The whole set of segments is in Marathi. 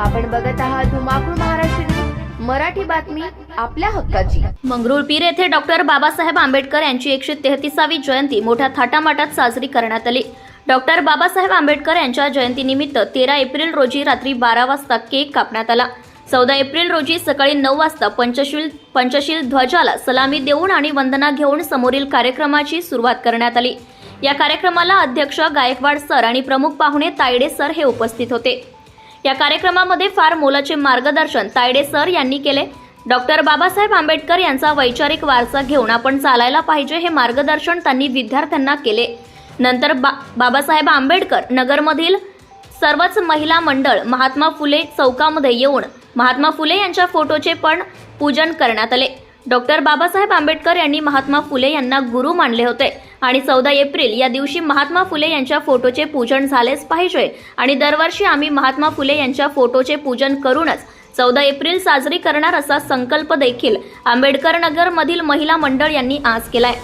आपण बघत आहात धुमाकूळ महाराष्ट्र मराठी बातमी आपल्या हक्काची. मंगरुळपीर येथे डॉक्टर बाबासाहेब आंबेडकर यांची एकशे तेहतीसावी जयंती मोठ्या थाटामाटात साजरी करण्यात आली. डॉक्टर बाबासाहेब आंबेडकर यांच्या जयंतीनिमित्त तेरा एप्रिल रोजी रात्री बारा वाजता केक कापण्यात आला. चौदा एप्रिल रोजी सकाळी नऊ वाजता पंचशील पंचशील ध्वजाला सलामी देऊन आणि वंदना घेऊन समोरील कार्यक्रमाची सुरुवात करण्यात आली. या कार्यक्रमाला अध्यक्ष गायकवाड सर आणि प्रमुख पाहुणे तायडे सर हे उपस्थित होते. या कार्यक्रमामध्ये फार मोलाचे मार्गदर्शन तायडे सर यांनी केले. डॉक्टर बाबासाहेब आंबेडकर यांचा वैचारिक वारसा घेऊन आपण चालायला पाहिजे हे मार्गदर्शन त्यांनी विद्यार्थ्यांना केले. नंतर बा बाबासाहेब आंबेडकर नगरमधील सर्वच महिला मंडळ महात्मा फुले चौकामध्ये येऊन महात्मा फुले यांच्या फोटोचे पण पूजन करण्यात आले. डॉक्टर बाबासाहेब आंबेडकर यांनी महात्मा फुले यांना गुरु मानले होते. आणि चौदा एप्रिल या दिवशी महात्मा फुले यांच्या फोटोचे पूजन झालेच पाहिजे. आणि दरवर्षी आम्ही महात्मा फुले यांच्या फोटोचे पूजन करूनच चौदा एप्रिल साजरी करणार असा संकल्प देखील आंबेडकर नगर मधील महिला मंडळ यांनी आज केलाय.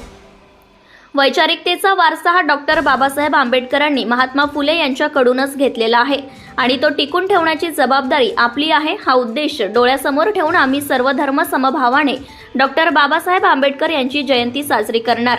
वैचारिकतेचा वारसा हा डॉक्टर बाबासाहेब आंबेडकरांनी महात्मा फुले यांच्याकडूनच घेतलेला आहे. आणि तो टिकून ठेवण्याची जबाबदारी आपली आहे हा उद्देश डोळ्यासमोर ठेवून आम्ही सर्व धर्म समभावाने डॉक्टर बाबासाहेब आंबेडकर यांची जयंती साजरी करणार.